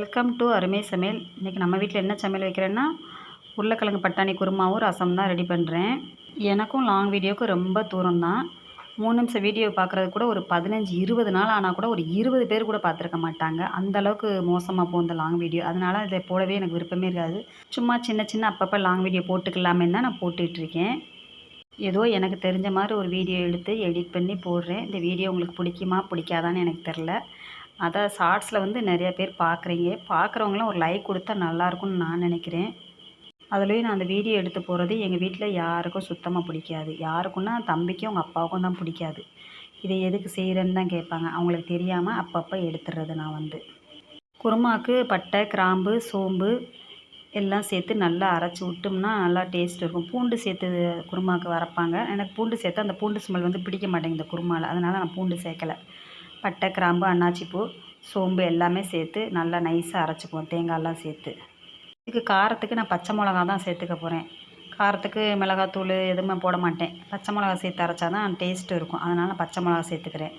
Welcome to அருமை சமையல். இன்றைக்கி நம்ம வீட்டில் என்ன சமையல் வைக்கிறேன்னா உருளைக்கிழங்கு பட்டாணி குருமாவும் ரசம் தான் ரெடி பண்ணுறேன் எனக்கும் லாங் வீடியோவுக்கு ரொம்ப தூரம் தான் மூணு நிமிஷம் வீடியோ பார்க்குறது கூட ஒரு பதினஞ்சு இருபது நாள் ஆனால் கூட ஒரு இருபது பேர் கூட பார்த்துருக்க மாட்டாங்க. அந்தளவுக்கு மோசமாக போகும் இந்த லாங் வீடியோ அதனால் இதை போடவே எனக்கு விருப்பமே இருக்காது. சும்மா சின்ன சின்ன அப்பப்போ லாங் வீடியோ போட்டுக்கலாமே தான் நான் போட்டுட்ருக்கேன் ஏதோ எனக்கு தெரிஞ்ச மாதிரி ஒரு வீடியோ எடுத்து எடிட் பண்ணி போடுறேன். இந்த வீடியோ உங்களுக்கு பிடிக்குமா பிடிக்காதான்னு எனக்கு தெரில. அதான் ஷார்ட்ஸில் வந்து நிறையா பேர் பார்க்குறீங்க. பார்க்குறவங்களாம் ஒரு லைக் கொடுத்தா நல்லாயிருக்கும்னு நான் நினைக்கிறேன். அதுலேயும் நான் அந்த வீடியோ எடுத்து போகிறது எங்கள் வீட்டில் யாருக்கும் சுத்தமாக பிடிக்காது. யாருக்குன்னா தம்பிக்கும் அவங்க அப்பாவுக்கும் தான் பிடிக்காது. இதை எதுக்கு செய்கிறேன்னு தான் கேட்பாங்க. அவங்களுக்கு தெரியாமல் அப்பப்போ எடுத்துடுறது நான் வந்து. குருமாவுக்கு பட்டை கிராம்பு சோம்பு எல்லாம் சேர்த்து நல்லா அரைச்சி விட்டோம்னா நல்லா டேஸ்ட் இருக்கும். பூண்டு சேர்த்து குருமாவுக்கு வரைப்பாங்க எனக்கு பூண்டு சேர்த்து அந்த பூண்டு ஸ்மெல் வந்து பிடிக்க மாட்டேங்குது குருமாவில் அதனால் நான் பூண்டு சேர்க்கலை. பட்டை கிராம்பு அன்னாச்சிப்பூ சோம்பு எல்லாமே சேர்த்து நல்லா நைஸாக அரைச்சிப்போம் தேங்காயெல்லாம் சேர்த்து. இதுக்கு காரத்துக்கு நான் பச்சை மிளகா தான் சேர்த்துக்க போகிறேன் காரத்துக்கு மிளகாத்தூள் எதுவுமே போட மாட்டேன். பச்சை மிளகா சேர்த்து அரைச்சா தான் டேஸ்ட்டு இருக்கும். அதனால் நான் பச்சை மிளகா சேர்த்துக்கிறேன்.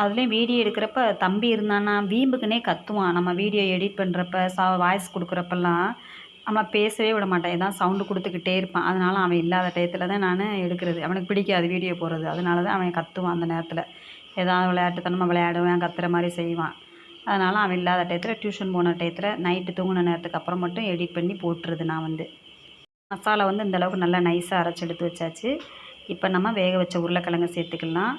அதுலேயும் வீடியோ எடுக்கிறப்ப தம்பி இருந்தான்னா வீம்புக்குனே கத்துவான். நம்ம வீடியோ எடிட் பண்ணுறப்ப சா வாய்ஸ் கொடுக்குறப்பெல்லாம் நம்ம பேசவே விட மாட்டேன். எதாவது சவுண்டு கொடுத்துக்கிட்டே இருப்பான். அதனால் அவன் இல்லாத டயத்தில் தான் நான் எடுக்கிறது. அவனுக்கு பிடிக்காது வீடியோ போடுறது. அதனால தான் அவன் கத்துவான் அந்த நேரத்தில். ஏதாவது விளையாட்டுத்தனமாக விளையாடுவேன் கத்துற மாதிரி செய்வான். அதனால் அவன் இல்லாத டயத்தில் டியூஷன் போன டயத்தில் நைட்டு தூங்கின நேரத்துக்கு அப்புறம் மட்டும் எடிட் பண்ணி போட்டுருது நான் வந்து. மசாலா வந்து இந்தளவுக்கு நல்லா நைஸாக அரைச்சி எடுத்து வச்சாச்சு. இப்போ நம்ம வேக வச்ச உருளைக்கிழங்கு சேர்த்துக்கலாம்.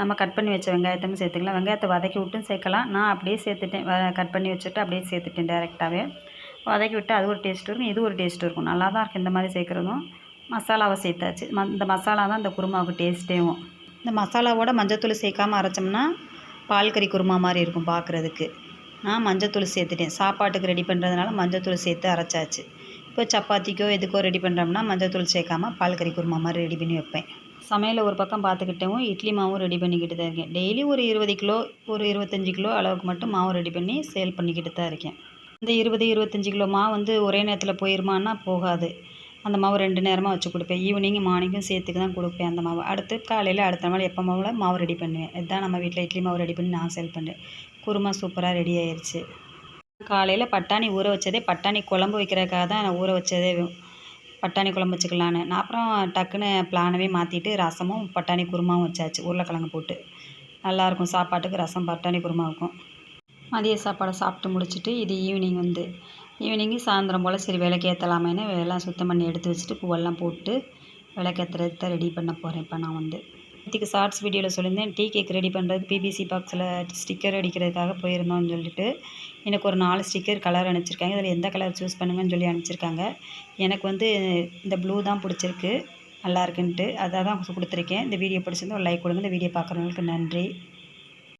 நம்ம கட் பண்ணி வச்ச வெங்காயத்தையும் சேர்த்துக்கலாம். வெங்காயத்தை வதக்கி விட்டும் சேர்க்கலாம். நான் அப்படியே சேர்த்துட்டேன். கட் பண்ணி வச்சுட்டு அப்படியே சேர்த்துட்டேன் டேரெக்டாகவே வதக்கி விட்டு அது ஒரு டேஸ்ட் இருக்கும் இது ஒரு டேஸ்ட் இருக்கும். நல்லா தான் இருக்குது இந்த மாதிரி சேர்க்குறதும். மசாலாவை சேர்த்தாச்சு. ம இந்த மசாலா தான் இந்த குருமாவுக்கு டேஸ்ட்டேவும் இந்த மசாலாவோட மஞ்சத்தூள் சேர்க்காம அரைச்சோம்னா பால் கறி குருமா மாதிரி இருக்கும் பார்க்குறதுக்கு நான் மஞ்சத்தூள் சேர்த்துட்டேன். சாப்பாட்டுக்கு ரெடி பண்ணுறதுனால மஞ்சத்தூள் சேர்த்து அரைச்சாச்சு. இப்போ சப்பாத்திக்கோ எதுக்கோ ரெடி பண்ணுறோம்னா மஞ்சத்தூள் சேர்க்காமல் பால் கறி குருமா மாதிரி ரெடி பண்ணி வைப்பேன். சமையல் ஒரு பக்கம் பார்த்துக்கிட்டவும் இட்லி மாவும் ரெடி பண்ணிக்கிட்டு தான் இருக்கேன். டெய்லி ஒரு இருபது கிலோ ஒரு இருபத்தஞ்சி கிலோ அளவுக்கு மட்டும் மாவு ரெடி பண்ணி சேல் பண்ணிக்கிட்டு தான் இருக்கேன். இந்த இருபது இருபத்தஞ்சி கிலோ மாவு வந்து ஒரே நேரத்தில் போயிருமான்னா போகாது. அந்த மாவு ரெண்டு நேரமாக வச்சு கொடுப்பேன். ஈவினிங் மார்னிங்கும் சேர்த்துக்கு தான் கொடுப்பேன் அந்த மாவு. அடுத்து காலையில் அடுத்த நாள் எப்போ மாவில் மாவு ரெடி பண்ணுவேன். இதுதான் நம்ம வீட்டில் இட்லி மாவு ரெடி பண்ணி நான் செல் பண்ணுறேன் குருமா சூப்பராக ரெடி ஆயிடுச்சு காலையில் பட்டாணி ஊற வச்சதே பட்டாணி குழம்பு வைக்கிறதுக்காக தான் நான் ஊற வச்சதே பட்டாணி குழம்பு வச்சுக்கலான்னு. நான் அப்புறம் டக்குன்னு பிளானவே மாற்றிட்டு ரசமும் பட்டாணி குருமாவும் வச்சாச்சு. உருளைக்கிழங்கு போட்டு. நல்லாயிருக்கும் சாப்பாட்டுக்கு ரசம் பட்டாணி குருமா இருக்கும். மதிய சாப்பாடை சாப்பிட்டு முடிச்சுட்டு இது ஈவினிங் வந்து ஈவினிங்கு சாயந்தரம் போல் சரி விளக்கேற்றலாமேன்னு எல்லாம் சுத்தம் பண்ணி எடுத்து வச்சுட்டு பூவெல்லாம் போட்டு விளக்கேற்றுறது தான் ரெடி பண்ண போகிறேன் இப்போ நான் வந்து நேற்றுக்கு ஷார்ட்ஸ் வீடியோவில் சொல்லியிருந்தேன் டீ கேக் ரெடி பண்ணுறது பிபிசி பாக்ஸில் ஸ்டிக்கர் அடிக்கிறதுக்காக போயிருந்தோம்னு சொல்லிட்டு எனக்கு ஒரு நாலு ஸ்டிக்கர் கலர் அனுப்பிச்சிருக்காங்க. இதில் எந்த கலர் சூஸ் பண்ணுங்கன்னு சொல்லி அனுப்பிச்சிருக்காங்க. எனக்கு வந்து இந்த ப்ளூ தான் பிடிச்சிருக்கு நல்லா இருக்குன்ட்டு. அதை தான் கொடுத்துருக்கேன். இந்த வீடியோ பிடிச்சிருந்தா ஒரு லைக் கொடுங்க. இந்த வீடியோ பார்க்குறவங்களுக்கு நன்றி.